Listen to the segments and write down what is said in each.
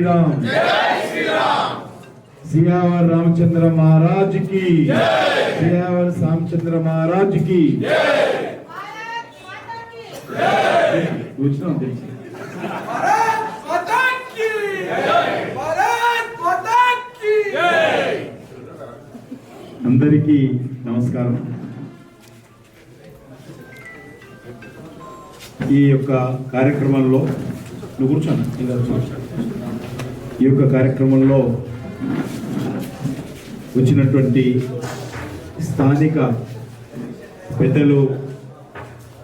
శ్రీరామ్ సియావర్ రామచంద్ర మహారాజ్ కి సియావర్ రామచంద్ర మహారాజ్ కి కూర్చున్నాం తెలుసు भारत माता की भारत माता की అందరికీ నమస్కారం ఈ యొక్క కార్యక్రమంలో నువ్వు కూర్చోను? ఈ యొక్క కార్యక్రమంలో వచ్చినటువంటి స్థానిక పెద్దలు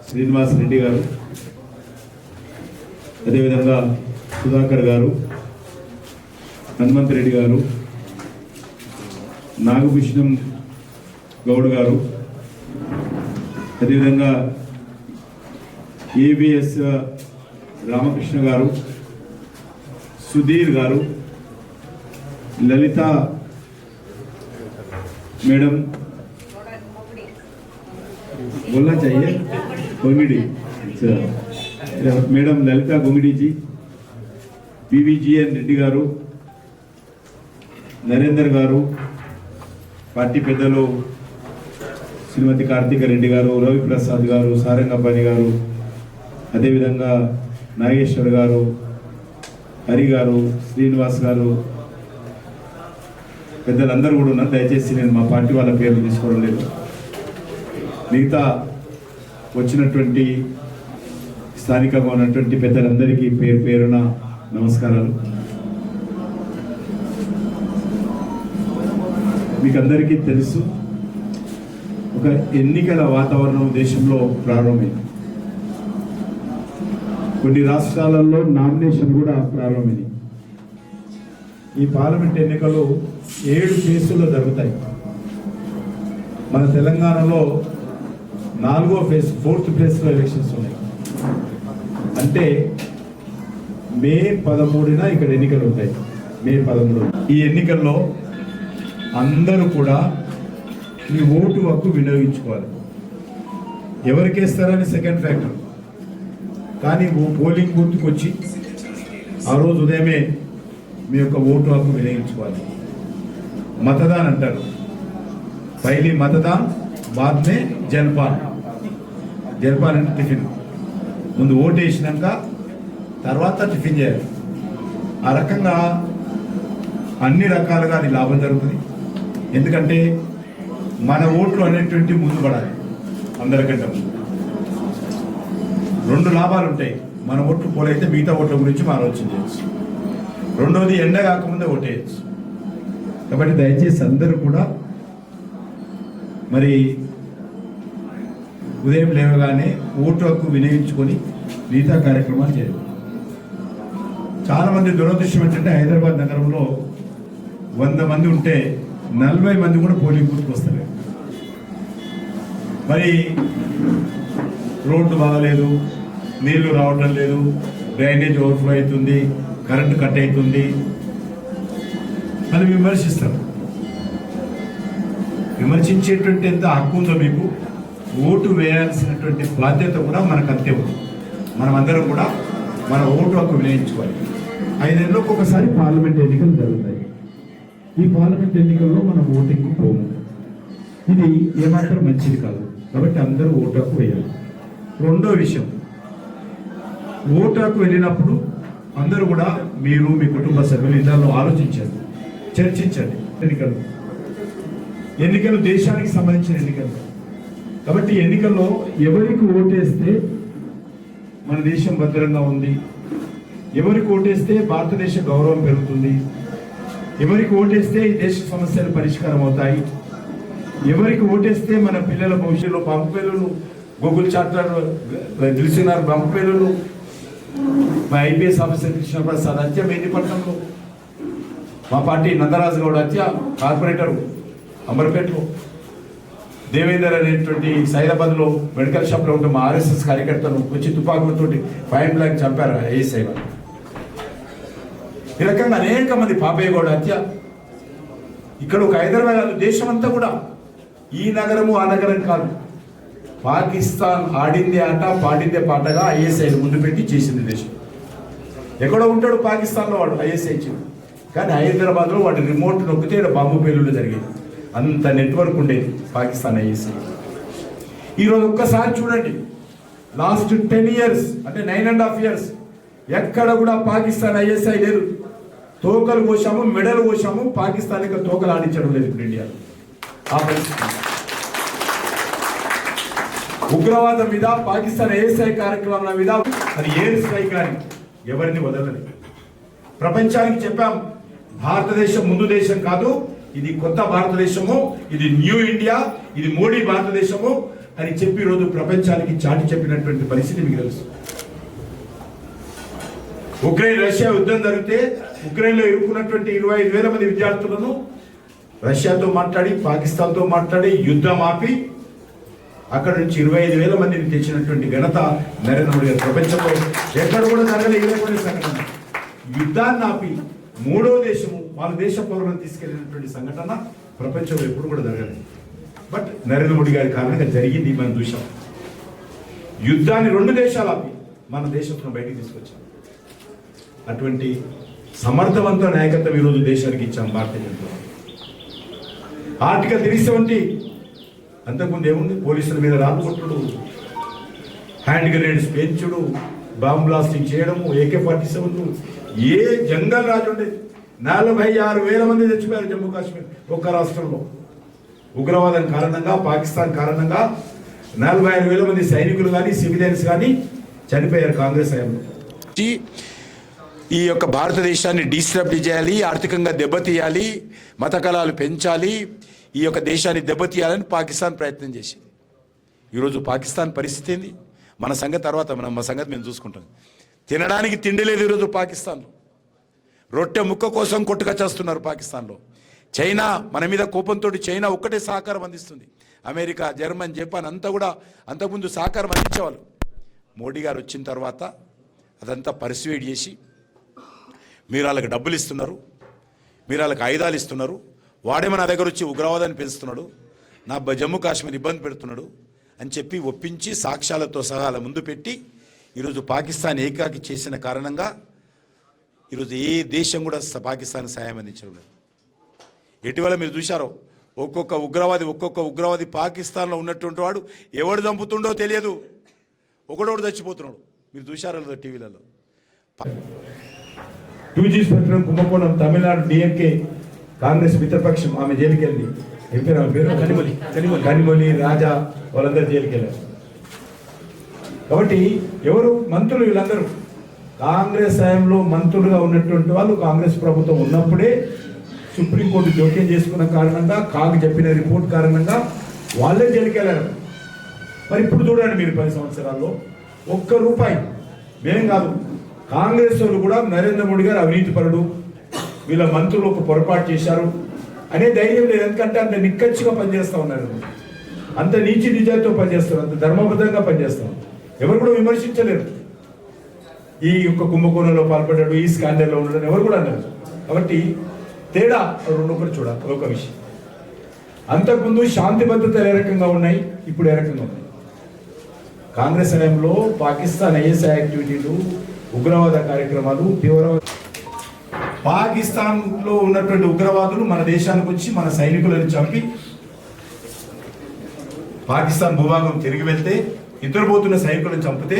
శ్రీనివాస్ రెడ్డి గారు అదేవిధంగా సుధాకర్ గారు హనుమంత్ రెడ్డి గారు నాగభూషణం గౌడ్ గారు అదేవిధంగా ఏబిఎస్ రామకృష్ణ గారు సుధీర్ గారు లలిత మేడం बोलना चाहिए गोंगिडी अच्छा మేడం లలిత గొంగిడీజీ బీవీజీఎన్ రెడ్డి గారు నరేందర్ గారు పార్టీ పెద్దలు శ్రీమతి కార్తీక రెడ్డి గారు రవి ప్రసాద్ గారు సారంగపాణి గారు అదేవిధంగా నాగేశ్వర్ గారు హరి గారు శ్రీనివాస్ గారు పెద్దలందరూ కూడా ఉన్నారు. దయచేసి నేను మా పార్టీ వాళ్ళ పేర్లు తీసుకోవడం లేదు. మిగతా వచ్చినటువంటి స్థానికంగా ఉన్నటువంటి పెద్దలందరికీ పేరు పేరున నమస్కారాలు. మీకు అందరికీ తెలుసు ఒక ఎన్నికల వాతావరణం దేశంలో ప్రారంభమైంది. కొన్ని రాష్ట్రాలలో నామినేషన్ కూడా ప్రారంభమైంది. ఈ పార్లమెంట్ ఎన్నికలు ఏడు ఫేసుల్లో జరుగుతాయి. మన తెలంగాణలో నాలుగో ఫేజ్ ఫోర్త్ ఫేజ్లో ఎలక్షన్స్ ఉన్నాయి. అంటే మే పదమూడున ఇక్కడ ఎన్నికలు ఉంటాయి. మే పదమూడు. ఈ ఎన్నికల్లో అందరూ కూడా మీ ఓటు హక్కు వినియోగించుకోవాలి. ఎవరికి వేస్తారని సెకండ్ ఫ్యాక్టర్ కానీ పోలింగ్ బూత్కి వచ్చి ఆ రోజు ఉదయమే మీ యొక్క ఓటు హక్కు వినియోగించుకోవాలి. మతదాన్ అంటారు. పైలి మతదాన్ బాద్నే జల్పాన్ జల్పాన్ అంటే టిఫిన్. ముందు ఓటు వేసినాక తర్వాత టిఫిన్ చేయాలి. ఆ రకంగా అన్ని రకాలుగా అది లాభం జరుగుతుంది. ఎందుకంటే మన ఓట్లు అనేటువంటి ముందు పడాలి. అందరికంటే ముందు. రెండు లాభాలు ఉంటాయి. మన ఓట్లు పోలైతే మిగతా ఓట్ల గురించి మనం ఆలోచన చేయొచ్చు. రెండోది ఎండ కాకముందే ఓటేయచ్చు. కాబట్టి దయచేసి అందరూ కూడా మరి ఉదయం లేవగానే ఓటు హక్కు వినియోగించుకొని మిగతా కార్యక్రమాలు చేయాలి చాలా మంది దురదృష్టం ఏంటంటే హైదరాబాద్ నగరంలో వంద మంది ఉంటే నలభై మంది కూడా పోలింగ్ బూత్కి వస్తారు మరి రోడ్డు బాగలేదు నీళ్ళు రావడం లేదు డ్రైనేజ్ ఓవర్ఫ్లో అవుతుంది కరెంటు కట్ అవుతుంది. అని విమర్శిస్తారు. విమర్శించేటువంటి ఎంత హక్కు ఉందో మీకు ఓటు వేయాల్సినటువంటి బాధ్యత కూడా మనకు అంతే ఉంది. మనం అందరం కూడా మన ఓటు హక్కు వినియోగించుకోవాలి. ఐదేళ్ళకి ఒకసారి పార్లమెంట్ ఎన్నికలు జరుగుతాయి. ఈ పార్లమెంట్ ఎన్నికల్లో మనం ఓటింగ్ పోము. ఇది ఏమాత్రం మంచిది కాదు. కాబట్టి అందరూ ఓటు హక్కు వేయాలి. రెండో విషయం. ఓటాకు వెళ్ళినప్పుడు అందరూ కూడా మీరు మీ కుటుంబ సభ్యులు ఇళ్ళలో ఆలోచించండి చర్చించండి. ఎన్నికలు. ఎన్నికలు దేశానికి సంబంధించిన ఎన్నికలు. కాబట్టి ఎన్నికల్లో ఎవరికి ఓటేస్తే మన దేశం భద్రంగా ఉంది ఎవరికి ఓటేస్తే భారతదేశ గౌరవం పెరుగుతుంది ఎవరికి ఓటేస్తే ఈ దేశ సమస్యలు పరిష్కారం అవుతాయి ఎవరికి ఓటేస్తే మన పిల్లల భవిష్యత్తులో పంపేలు గూగుల్ చాట్లను గెలిచినారు పంపేలు మా ఐపీఎస్ ఆఫీసర్ సార్ ప్రసాద్ హత్య మెహదీపట్నంలో మా పార్టీ నందరాజు గౌడ్ హత్య కార్పొరేటర్ అమర్పేటలో దేవేందర్ అనేటువంటి సైదాబాద్లో మెడికల్ షాప్లో ఉంటే మా ఆర్ఎస్ఎస్ కార్యకర్తను వచ్చి తుపాకులతోటి ఫైన్ బ్లాక్ చంపారు ఏఎస్ఐ వాళ్ళు. ఈ రకంగా అనేక మంది పాపయ్య గౌడ హత్య. ఇక్కడ ఒక హైదరాబాద్ దేశం అంతా కూడా. ఈ నగరము ఆ నగరం కాదు. పాకిస్తాన్ ఆడిందే ఆట పాడిందే పాటగా ఐఎస్ఐ ముందు పెట్టి చేసింది దేశం. ఎక్కడో ఉంటాడు పాకిస్తాన్లో వాడు ఐఎస్ఐ చీఫ్. కానీ హైదరాబాద్లో వాడు రిమోట్ నొక్కితే ఈడ బాంబు పేలుళ్ళు జరిగేది అంత నెట్వర్క్ ఉండేది పాకిస్తాన్ ఐఎస్ఐ. ఈరోజు ఒక్కసారి చూడండి. లాస్ట్ టెన్ ఇయర్స్ అంటే నైన్ అండ్ హాఫ్ ఇయర్స్ ఎక్కడ కూడా పాకిస్తాన్ ఐఎస్ఐ లేదు. తోకలు కోసాము మెడలు కోసాము పాకిస్తాన్ యొక్క తోకలు ఆడించడం లేదు ఇప్పుడు ఇండియా ఆ పరిస్థితి. ఉగ్రవాదం మీద పాకిస్తాన్ ఏఎస్ఐ కార్యక్రమాల మీద అది ఏ స్ట్రైక్ కానీ ఎవరిని వదలని ప్రపంచానికి చెప్పాం భారతదేశం ముందు దేశం కాదు ఇది కొత్త భారతదేశము ఇది న్యూ ఇండియా ఇది మోడీ భారతదేశము అని చెప్పి రోజు ప్రపంచానికి చాటి చెప్పినటువంటి పరిస్థితి మీకు తెలుసు. ఉక్రెయిన్ రష్యా యుద్ధం జరిగితే ఉక్రెయిన్లో ఇరుక్కున్నటువంటి ఇరవై ఐదు వేల మంది విద్యార్థులను రష్యాతో మాట్లాడి పాకిస్తాన్తో మాట్లాడి యుద్ధం ఆపి అక్కడ నుంచి ఇరవై ఐదు వేల మందిని తెచ్చినటువంటి ఘనత నరేంద్ర మోడీ గారు ప్రపంచంలో ఎక్కడ కూడా జరగలేదు. సంఘటన యుద్ధాన్ని ఆపి మూడో దేశము వాళ్ళ దేశ పౌరులను తీసుకెళ్ళినటువంటి సంఘటన ప్రపంచంలో ఎప్పుడు కూడా జరగలేదు. బట్ నరేంద్ర మోడీ గారి కారణంగా జరిగింది మనం చూసాం యుద్ధాన్ని రెండు దేశాలు ఆపి మన దేశంలో బయటికి తీసుకొచ్చాం. అటువంటి సమర్థవంత నాయకత్వం ఈరోజు దేశానికి ఇచ్చాం Bharatiya Janata article three seventy అంతకుముందు ఏముంది? పోలీసుల మీద రానుకొట్టుడు హ్యాండ్ గ్రెనేడ్స్ పెంచుడు బాంబ్ బ్లాస్టింగ్ చేయడము ఏకే ఫార్టీ సెవెన్ ఏ జంగల్ రాజు ఉండేది? నలభై ఆరు వేల మంది చచ్చిపోయారు జమ్మూ కాశ్మీర్ ఒక్క రాష్ట్రంలో. ఉగ్రవాదం కారణంగా పాకిస్తాన్ కారణంగా నలభై ఆరు వేల మంది సైనికులు కానీ సివిలియన్స్ కానీ చనిపోయారు కాంగ్రెస్ హయాంలో. ఈ యొక్క భారతదేశాన్ని డిస్టర్బ్ చేయాలి ఆర్థికంగా దెబ్బతీయాలి మత కళాలు పెంచాలి ఈ యొక్క దేశాన్ని దెబ్బతీయాలని పాకిస్తాన్ ప్రయత్నం చేసింది. ఈరోజు పాకిస్తాన్ పరిస్థితి ఏంది? మన సంగతి తర్వాత మనం మా సంగతి మేము చూసుకుంటాం. తినడానికి తిండి లేదు ఈరోజు పాకిస్తాన్లో. రొట్టె ముక్క కోసం కొట్టుకొచ్చేస్తున్నారు పాకిస్తాన్లో. చైనా మన మీద కోపంతో చైనా ఒక్కటే సహకారం అందిస్తుంది. అమెరికా జర్మన్ జపాన్ అంతా కూడా అంతకుముందు సహకారం అందించేవాళ్ళు. మోడీ గారు వచ్చిన తర్వాత అదంతా పర్సివేట్ చేసి మీరు వాళ్ళకి డబ్బులు ఇస్తున్నారు మీరు వాళ్ళకి ఆయుధాలు ఇస్తున్నారు వాడేమో నా దగ్గర వచ్చి ఉగ్రవాదాన్ని పెంచుతున్నాడు నా బ- జమ్మూ కాశ్మీర్ ఇబ్బంది పెడుతున్నాడు అని చెప్పి ఒప్పించి సాక్ష్యాలతో సహా ముందు పెట్టి ఈరోజు పాకిస్తాన్ ఏకాకి చేసిన కారణంగా ఈరోజు ఏ దేశం కూడా పాకిస్తాన్ సహాయం అందించడం లేదు. ఇటీవల మీరు చూశారో ఒక్కొక్క ఉగ్రవాది ఒక్కొక్క ఉగ్రవాది పాకిస్తాన్లో ఉన్నటువంటి వాడు ఎవడు చంపుతుండో తెలియదు. ఒకడోడు చచ్చిపోతున్నాడు. మీరు చూశారో లేదో టీవీలలో? టూ జీ స్పెక్ట్రమ్ కుంభకోణం తమిళనాడు డిఎంకే కాంగ్రెస్ మిత్రపక్షం ఆమె జైలుకి వెళ్ళి పేరు ఆమె పేరు? కనిమొలి కనిమొలి. కనిమొలి రాజా వాళ్ళందరూ జైలుకి వెళ్ళారు కాబట్టి ఎవరు? మంత్రులు వీళ్ళందరూ. కాంగ్రెస్ హయాంలో మంత్రులుగా ఉన్నటువంటి వాళ్ళు కాంగ్రెస్ ప్రభుత్వం ఉన్నప్పుడే సుప్రీంకోర్టు జోక్యం చేసుకున్న కారణంగా కాగ్ చెప్పిన రిపోర్ట్ కారణంగా వాళ్ళే జైలుకి వెళ్ళారు మరి ఇప్పుడు చూడండి మీరు పది సంవత్సరాల్లో ఒక్క రూపాయి మేం కాదు. కాంగ్రెస్ వాళ్ళు కూడా నరేంద్ర మోడీ గారు అవినీతి పరుడు వీళ్ళ మంత్రులు ఒక పొరపాటు చేశారు అనే ధైర్యం లేదు. ఎందుకంటే అంత నిక్కచ్చిగా పనిచేస్తా ఉన్నారు. అంత నీచి నిజాయితీతో పనిచేస్తారు అంత ధర్మబద్ధంగా పనిచేస్తాం ఎవరు కూడా విమర్శించలేరు. ఈ యొక్క కుంభకోణంలో పాల్పడ్డాడు ఈ స్కాండల్లో ఉండడం ఎవరు కూడా అన్నారు. కాబట్టి తేడా రెండు ఒకటి చూడాలి. ఒక విషయం. అంతకుముందు శాంతి భద్రతలు ఏ రకంగా ఉన్నాయి? ఇప్పుడు ఏ రకంగా ఉన్నాయి? కాంగ్రెస్ హయాంలో పాకిస్తాన్ ఐఎస్ఐ యాక్టివిటీలు ఉగ్రవాద కార్యక్రమాలు తీవ్రవాద పాకిస్తాన్లో ఉన్నటువంటి ఉగ్రవాదులు మన దేశానికి వచ్చి మన సైనికులను చంపి పాకిస్తాన్ భూభాగం తిరిగి వెళ్తే నిద్రపోతున్న సైనికులను చంపితే